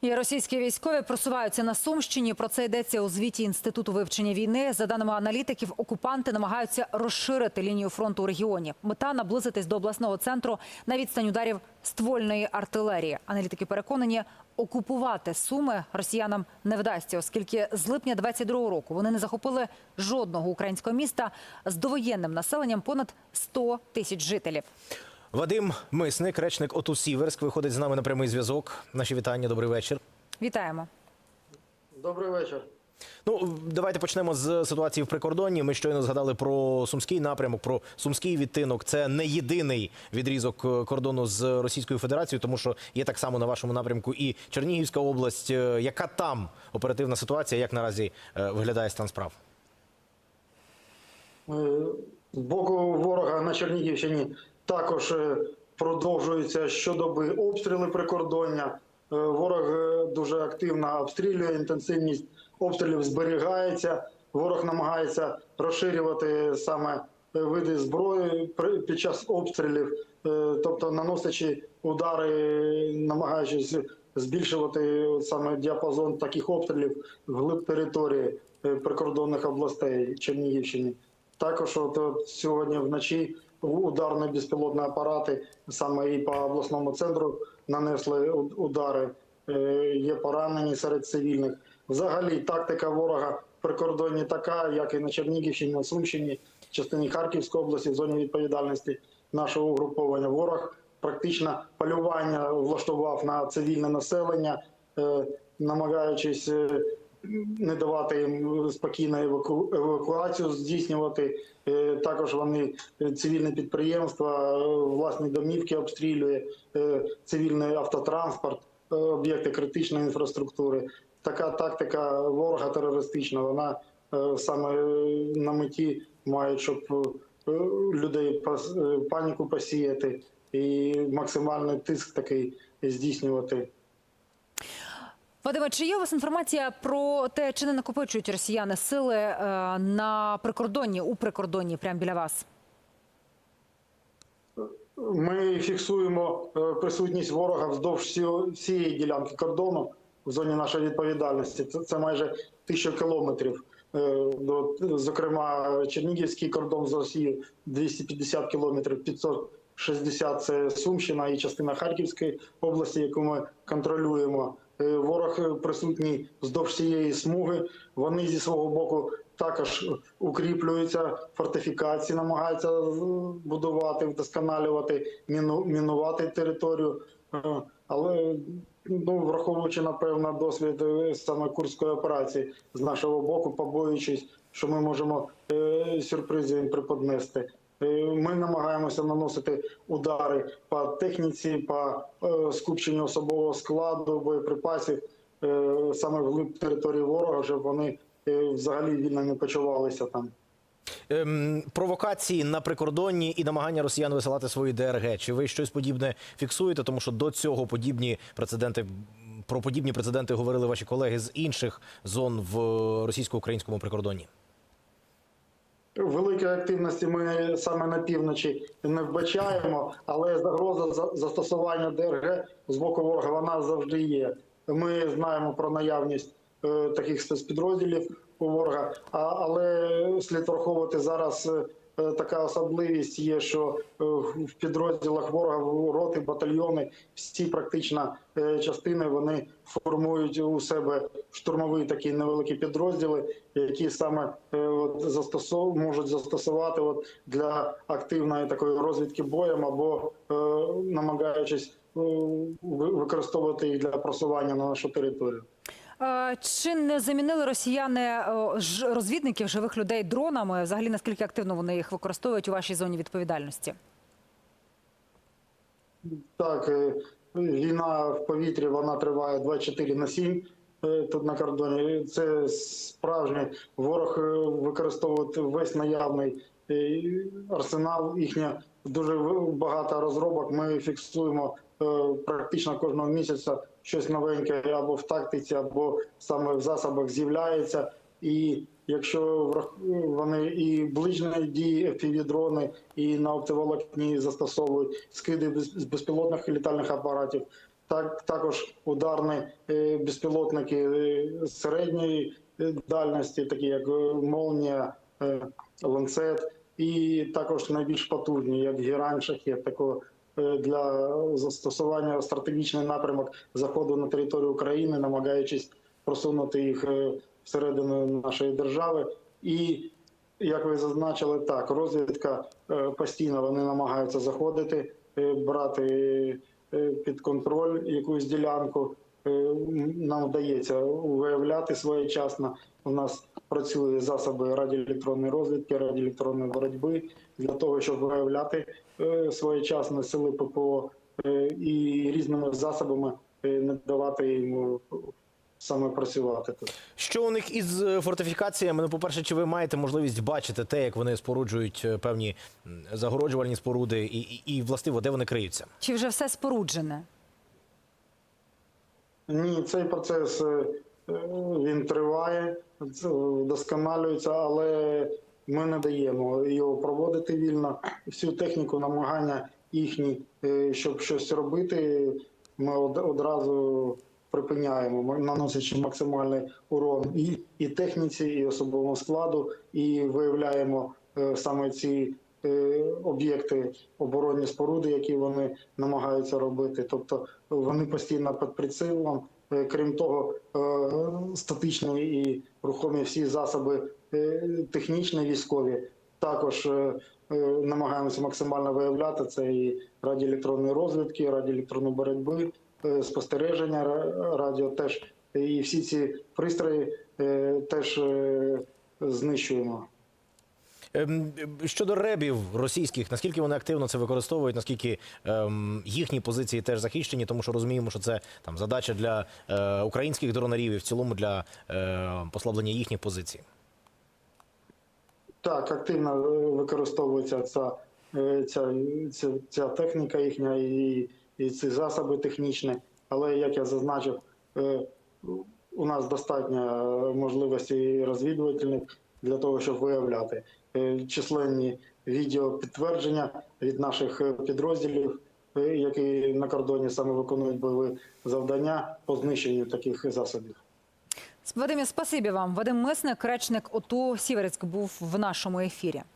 І російські військові просуваються на Сумщині. Про це йдеться у звіті інституту вивчення війни. За даними аналітиків, окупанти намагаються розширити лінію фронту у регіоні. Мета наблизитись до обласного центру на відстань ударів ствольної артилерії. Аналітики переконані, окупувати суми росіянам не вдасться, оскільки з липня 22-го року вони не захопили жодного українського міста з довоєнним населенням понад 100 тисяч жителів. Вадим Мисник, речник ОТУ Сіверськ, виходить з нами на прямий зв'язок. Наші вітання, добрий вечір. Вітаємо. Добрий вечір. Ну, давайте почнемо з ситуації в прикордонні. Ми щойно згадали про сумський напрямок, про сумський відтинок. Це не єдиний відрізок е, кордону з Російською Федерацією, тому що є так само на вашому напрямку і Чернігівська область. Е, Яка там оперативна ситуація? Як наразі е, виглядає стан справ? З боку ворога на Чернігівщині також е, продовжуються щодоби обстріли прикордоння. Е, Ворог е, дуже активно обстрілює, інтенсивність обстрілів зберігається. Ворог намагається розширювати саме види зброї під час обстрілів, тобто наносячи удари, намагаючись збільшувати саме діапазон таких обстрілів вглиб території прикордонних областей Чернігівщини. Також от, от сьогодні вночі ударні безпілотні апарати саме і по обласному центру нанесли удари. Е, Є поранені серед цивільних. Взагалі тактика ворога прикордонні така, як і на Чернігівщині, на Сумщині, частині Харківської області, в зоні відповідальності нашого угруповання. Ворог практично полювання влаштував на цивільне населення, е, намагаючись е, не давати їм спокійно еваку- евакуацію здійснювати. Е, Також вони е, цивільне підприємства, е, власні домівки обстрілює, цивільний автотранспорт, об'єкти критичної інфраструктури. Така тактика ворога терористична, вона саме на меті має, щоб людей паніку посіяти і максимальний тиск такий здійснювати. Вадиме, чи є у вас інформація про те, чи не накопичують росіяни сили е, на прикордонні у прикордонні, прямо біля вас? Ми фіксуємо е, присутність ворога вздовж всієї ділянки кордону в зоні нашої відповідальності. Це, це майже тисяча кілометрів. Е, Зокрема, Чернігівський кордон з Росією 250 кілометрів, 560 – це Сумщина і частина Харківської області, яку ми контролюємо. Е, Ворог присутній вздовж цієї смуги. Вони зі свого боку також укріплюються, фортифікації намагаються будувати, вдосконалювати, міну, мінувати територію. Е, Але ну, враховуючи напевно досвід е, саме курської операції з нашого боку, побоюючись, що ми можемо сюрпризи їм приподнести. Е, Ми намагаємося наносити удари по техніці, по е, скупченню особового складу, боєприпасів е, саме вглиб території ворога, щоб вони взагалі вільно не почувалися там. Ем, провокації на прикордонні і намагання росіян висилати свої ДРГ. Чи ви щось подібне фіксуєте? Тому що до цього подібні прецеденти про подібні прецеденти говорили ваші колеги з інших зон в російсько-українському прикордонні. Великої активності ми саме на півночі не вбачаємо, але загроза за- застосування ДРГ з боку ворога вона завжди є. Ми знаємо про наявність е, таких спецпідрозділів у ворога, але слід враховувати зараз. Е, Така особливість є, що е, в підрозділах ворога роти, батальйони, всі практично е, частини вони формують у себе штурмові такі невеликі підрозділи, які саме от, застосов... можуть застосувати от, для активної такої розвідки боєм або е, намагаючись е, ви- використовувати їх для просування на нашу територію. Е, Чи не замінили росіяни е, розвідників живих людей дронами? Взагалі наскільки активно вони їх використовують у вашій зоні відповідальності? Так, е, війна в повітрі вона триває 24 на 7 е, тут на кордоні. Це справжній ворог використовує весь наявний арсенал. Їхня дуже багато розробок. Ми фіксуємо практично кожного місяця щось новеньке або в тактиці, або саме в засобах з'являється. І якщо вони і ближні дії FPV-дрони, і на оптоволокні застосовують скиди з безпілотних літальних апаратів, так також ударні е, безпілотники е, середньої е, дальності, такі як молнія, ланцет, і також найбільш потужні, як герань шахет, такого для застосування стратегічний напрямок заходу на територію України, намагаючись просунути їх е, всередину нашої держави. І як ви зазначили, так розвідка е, постійно вони намагаються заходити, е, брати е, під контроль якусь ділянку. Е, Нам вдається виявляти своєчасно. У нас працюють засоби радіоелектронної розвідки, радіоелектронної боротьби для того, щоб виявляти е, своєчасно сили ППО е, і різними засобами не давати їм саме працювати тут. Що у них із фортифікаціями? Ну, по-перше, чи ви маєте можливість бачити те, як вони споруджують певні загороджувальні споруди, і, і, і властиво, де вони криються? Чи вже все споруджене? Ні, цей процес е, е, він триває, це вдосконалюється, але ми не даємо його проводити вільно. Всю техніку намагання їхні, е, щоб щось робити, ми од- одразу припиняємо, наносячи максимальний урон і, і техніці, і особовому складу, і виявляємо е, саме ці е, об'єкти оборонні споруди, які вони намагаються робити. Тобто вони постійно під прицілом. Е, Крім того, е, статичні і рухомі всі засоби е, технічні військові також е, е, намагаємося максимально виявляти це і радіоелектронної розвідки, радіоелектронної боротьби, е, спостереження радіо теж і всі ці пристрої е, теж е, знищуємо. Ем, Щодо ребів російських, наскільки вони активно це використовують, наскільки ем, їхні позиції теж захищені, тому що розуміємо, що це там задача для е, українських дронарів і в цілому для е, послаблення їхніх позицій. Так, активно е, використовується ця, ця, ця, ця техніка їхня і, і ці засоби технічні. Але як я зазначив, у нас достатньо можливостей розвідувальних для того, щоб виявляти численні відеопідтвердження від наших е, підрозділів, е, які на кордоні саме виконують бойові завдання по знищенню таких засобів. Вадиме, спасибі вам. Вадим Мисник, речник ОТУ Сіверецьк, був в нашому ефірі.